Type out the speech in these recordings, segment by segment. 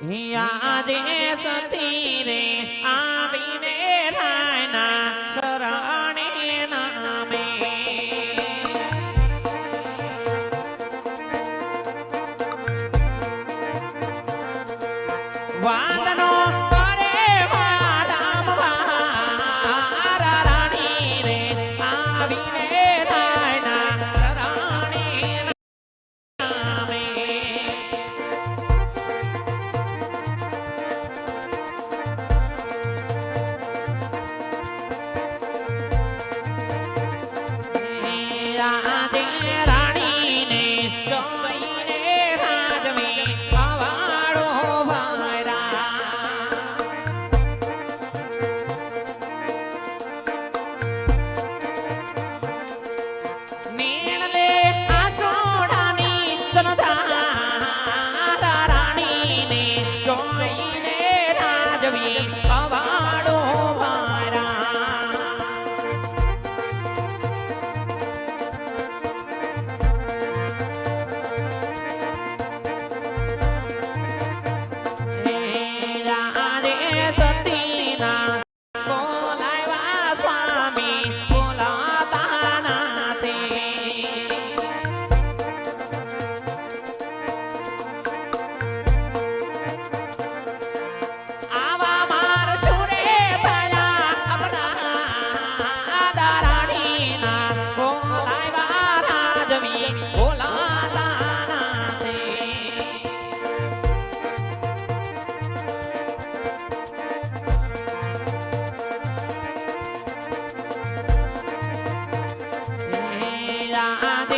યાદે સતી રે આવીને રાયના શરણે નામે. વાદ 啊对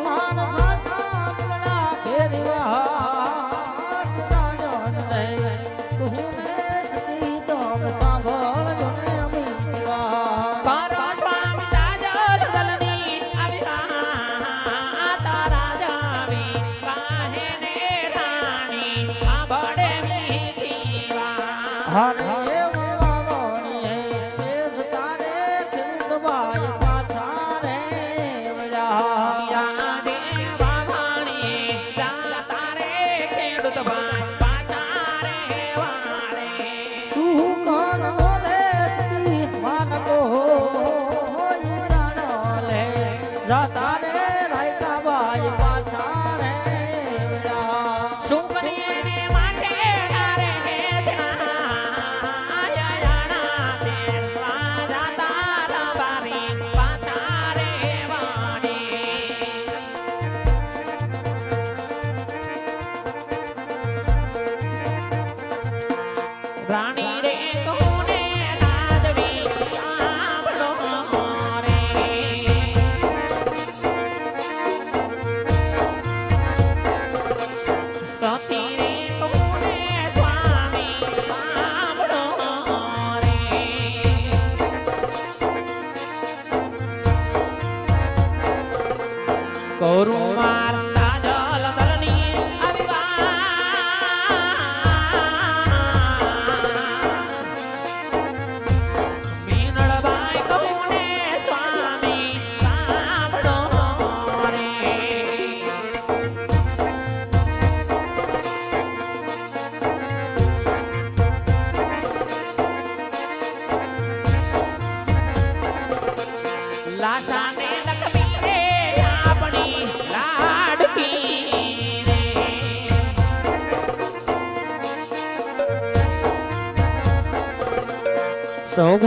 કરુમાર કાજલ ધરની મીનળબાઈ કૌને સ્વામી સાંભળો રે લાસા Sữa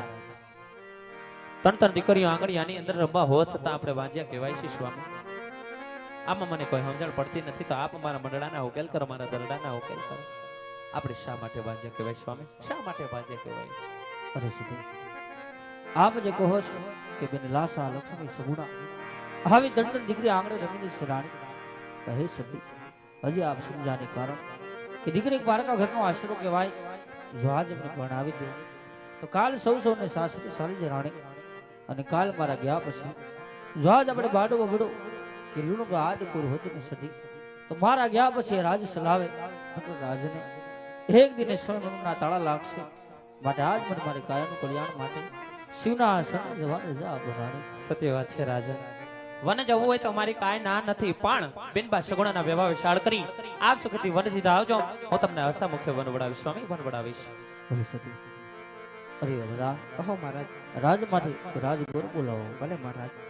હા ત્રણ ત્રણ દીકરીઓ આંગળીયાની અંદર રમવા હોવા છતાં આપણે વાંજ્યા કહેવાય છે, સ્વામી. આમાં મને કોઈ સમજણ પડતી નથી, તો આપ મારા મંડળાના ઉકેલ કરો, મારા દરડાના ઉકેલ કરો. આપણે શા માટે વાંજ્યા કહેવાય, સ્વામી? શા માટે વાંજ્યા કહેવાય? અરે સતી આપ જે કહો છો કે બેન લાસા, લક્ષ્મી, સગુણા આવી દંડન દીકરી આંગણે રમીની સરાણી કહે સતી હજી આપ સમજાને કારણ કે દીકરી એક બાળકા ઘરનો આશરો કહેવાય. જો આજ ભણાવી દો તો કાલ સૌ સૌને સાસરી સારી રાણી. અને કાલ મારા ગયા પછી જો આજ આપણે બાડો બબડો કે લૂણો કે આદ કોર હોતું ને સદી તો મારા ગયા પછી રાજ સલાવે રાજને એક દિને સ્વર્ણના તાળા લાગશે. માટે આજ મને મારી કાયાનું કલ્યાણ માટે શિવના આસન જવાનું જા રાણી સત્ય વાત છે રાજા. વન જવું હોય તો અમારી કાંઈ ના નથી પણ બિનબા સગુણાના વ્યવહાર વિશાળ કરી આપ સુખથી વન સીધા આવજો. હું તમને હસ્તા મુખ્ય વન વડાવીશ સ્વામી વન વડાવીશ સતી. અરે બધા કહો મહારાજ. રાજમાંથી રાજગુરુ ગોર બોલાવો. ભલે મહારાજ.